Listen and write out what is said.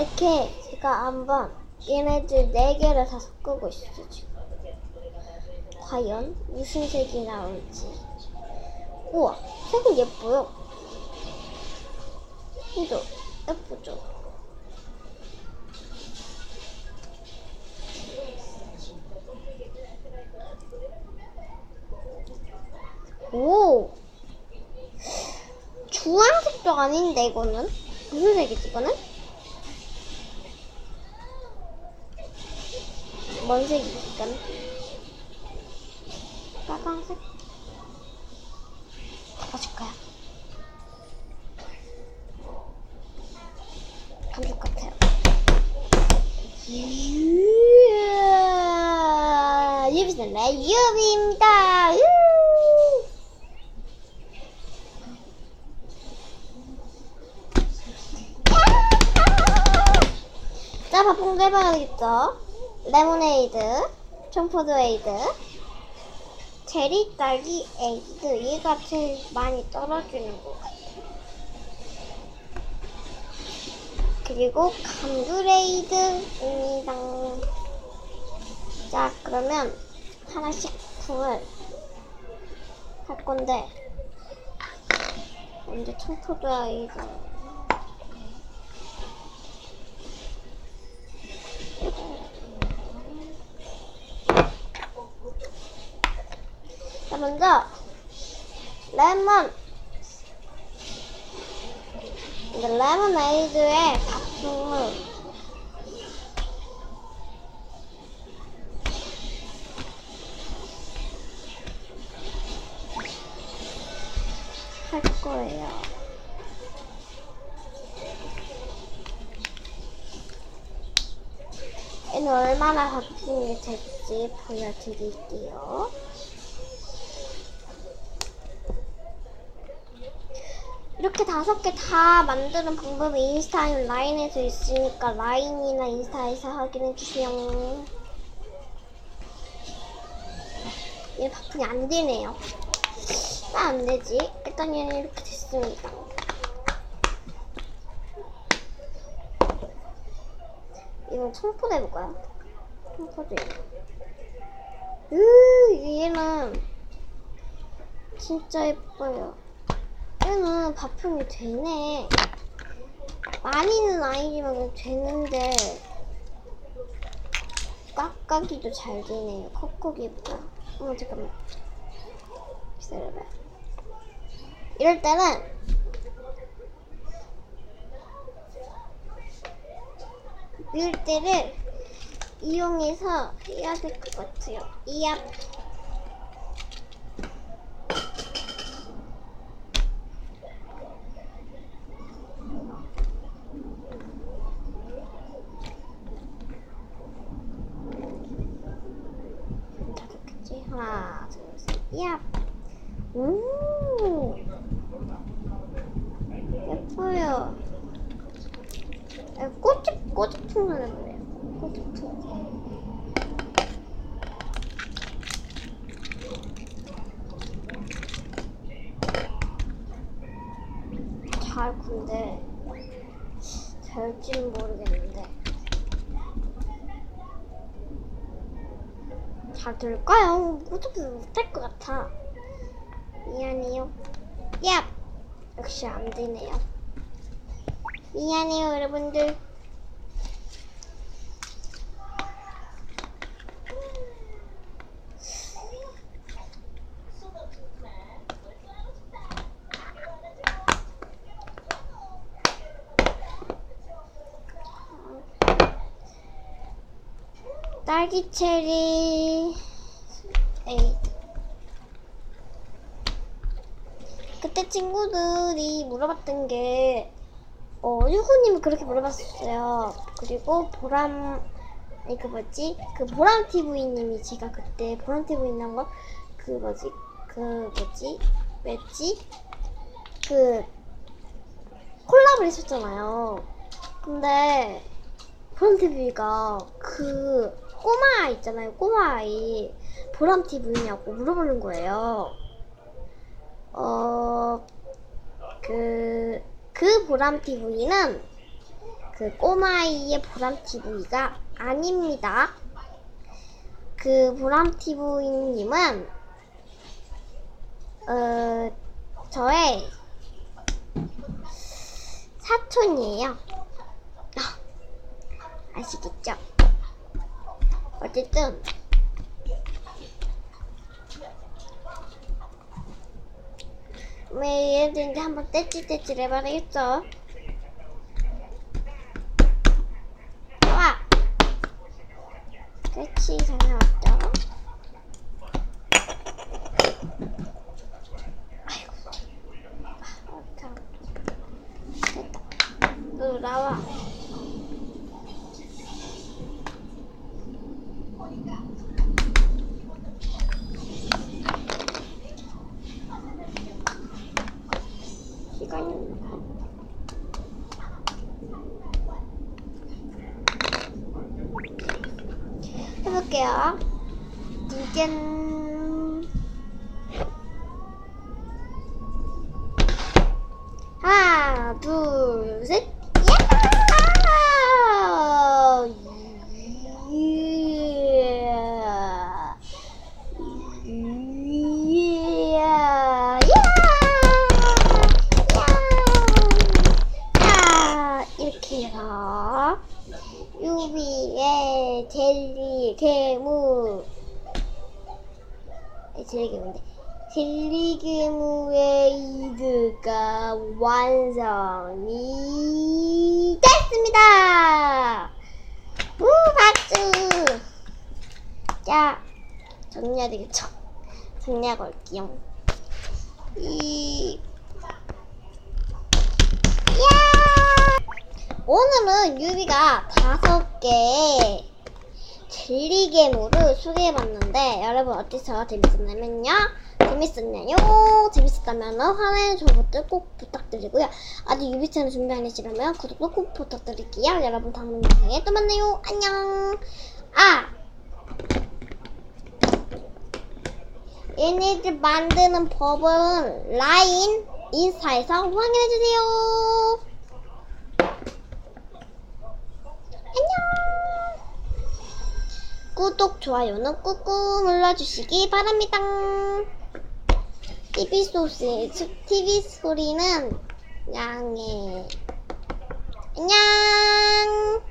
이렇게 제가 한번 얘네들 네 개를 다 섞고 있어요 지금. 과연 무슨 색이 나올지. 우와, 색은 예뻐요. 이도 예쁘죠? 오! 주황색도 아닌데, 이거는? 무슨 색이지, 이거는? 뭔 이건? 빨강색? 잡아줄까요? 감줄 것 같아요. 유비는 내 유비입니다. 유. 자, 바쁜 해봐야겠죠? 레모네이드, 청포도에이드, 체리 딸기 에이드 얘가 제일 많이 떨어지는 것 같아요. 그리고 감귤에이드입니다. 자, 그러면 하나씩 품을 할 건데 먼저 청포도에이드 자, 먼저 레몬 레모네이드의 밥통을 할 거예요. 얘는 얼마나 바쁘게 될지 보여드릴게요. 이렇게 다섯 개 다 만드는 방법이 인스타 라인에서 있으니까 라인이나 인스타에서 확인해 주세요. 얘 바풍이 안 되네요. 왜안 되지? 일단 얘는 이렇게 됐습니다. 이건 청포도 해볼까요? 청포도. 으, 얘는 진짜 예뻐요. 얘는 바풍이 되네. 많이는 아니지만 되는데 깎아기도 잘 되네요. 예뻐. 어머 잠깐만. 기다려봐. 이럴 때는 밀대를 이용해서 해야 될 것 같아요. 이앞 다 됐겠지? 하나, 둘, 셋, 야! 오! 예뻐요. 아, 꽃이, 꽃이풍을 해보래요. 꽃이풍. 잘 근데 될지는 모르겠는데 잘 될까요? 어차피 못할 것 같아. 미안해요. 야! 역시 안 되네요. 미안해요, 여러분들. 딸기 체리. 그때 친구들이 물어봤던 게 어, 유호님이 그렇게 물어봤어요. 그리고 보람 아니 그 뭐지? 그 보람 TV님이 제가 그때 보람 TV 있는 거그 뭐지? 그 뭐지? 왜지? 그 콜라보를 했었잖아요. 근데 보람 TV가 그 꼬마 아이 있잖아요. 꼬마 아이 보람 TV냐고 물어보는 거예요. 어, 그, 그 보람 TV는 그 꼬마 아이의 보람TV가 아닙니다. 그 보람TV님은 어, 저의 사촌이에요. 아, 아시겠죠? 어쨌든 왜 얘들인지 한번 떼찔떼찔 해봐야겠죠? 와! 그렇지, 잘 나왔죠? 아이고. 아, 참. 됐다. 너 나와. 시간이 없나? 해볼게요. 짠. 하나, 둘, 셋. 야! 예. 야! 야! 야! 이렇게 해서 유비의 젤리 괴물인데 젤리 괴물의 이드가 완성이 됐습니다. 우 박수. 자 정리해야 되겠죠? 정리하고 올게요. 이 야! 오늘은 유비가 다섯 개 괴물을 소개해봤는데 여러분 어땠어요? 재밌었냐면요? 재밌었나요? 재밌었다면 좋은 것들 꼭 부탁드리고요. 아직 유비 채널 준비 안 되시려면 구독도 꼭 부탁드릴게요. 여러분 다음 영상에 또 만나요. 안녕. 아! 얘네들 만드는 법은 라인 인스타에서 확인해주세요. 안녕. 구독, 좋아요는 꾹꾹 눌러주시기 바랍니다. TV 소리, TV 소리는 양해. 안녕.